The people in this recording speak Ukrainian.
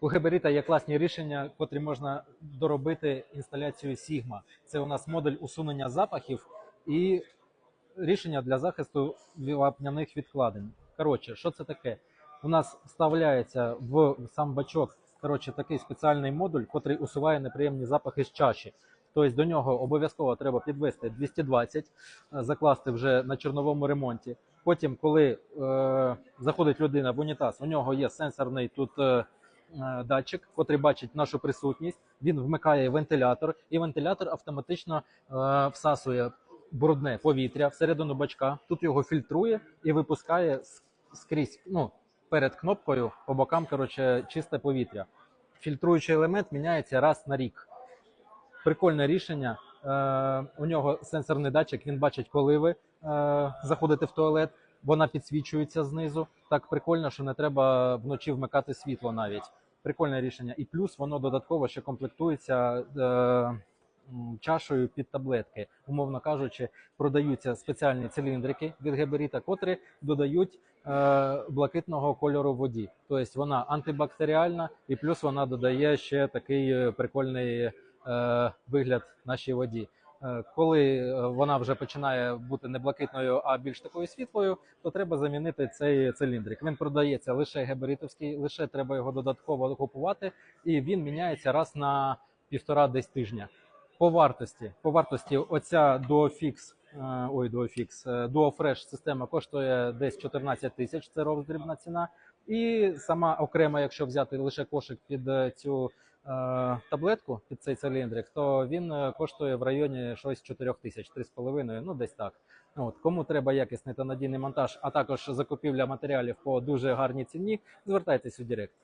У Геберіта є класні рішення, котрі можна доробити інсталяцію Sigma. Це у нас модуль усунення запахів і рішення для захисту вапняних відкладень. Коротше, що це таке? У нас вставляється в сам бачок коротше, такий спеціальний модуль, котрий усуває неприємні запахи з чаші. Тобто до нього обов'язково треба підвести 220, е, закласти вже на чорновому ремонті. Потім, коли е, заходить людина в унітаз, у нього є сенсорний тут е, датчик, котрий бачить нашу присутність. Він вмикає вентилятор, і вентилятор автоматично е, всасує брудне повітря всередину бачка. Тут його фільтрує і випускає скрізь. Ну, перед кнопкою по бокам, коротше, чисте повітря. Фільтруючий елемент міняється раз на рік. Прикольне рішення. Е, у нього сенсорний датчик, він бачить, коли ви е, заходите в туалет. Вона підсвічується знизу. Так прикольно, що не треба вночі вмикати світло навіть. Прикольне рішення. І плюс воно додатково ще комплектується е, чашею під таблетки. Умовно кажучи, продаються спеціальні циліндрики від Геберіта, котрі додають е, блакитного кольору воді. Тобто вона антибактеріальна, і плюс вона додає ще такий е, прикольний е, вигляд нашій воді. Е, Коли е, вона вже починає бути не блакитною, а більш такою світлою, то треба замінити цей циліндрик. Він продається лише геберитовський, лише треба його додатково купувати, і він міняється раз на півтора десь тижня. По вартості, по вартості, оця DuoFix, е, ой, DuoFix, DuoFresh система коштує десь 14 тисяч, це роздрібна ціна. І сама окремо, якщо взяти лише кошик під цю таблетку, під цей циліндрик, то він е, коштує в районі щось 4 тисяч, 3,5, ну десь так. От, кому треба якісний та надійний монтаж, а також закупівля матеріалів по дуже гарній ціні, звертайтесь у Директ.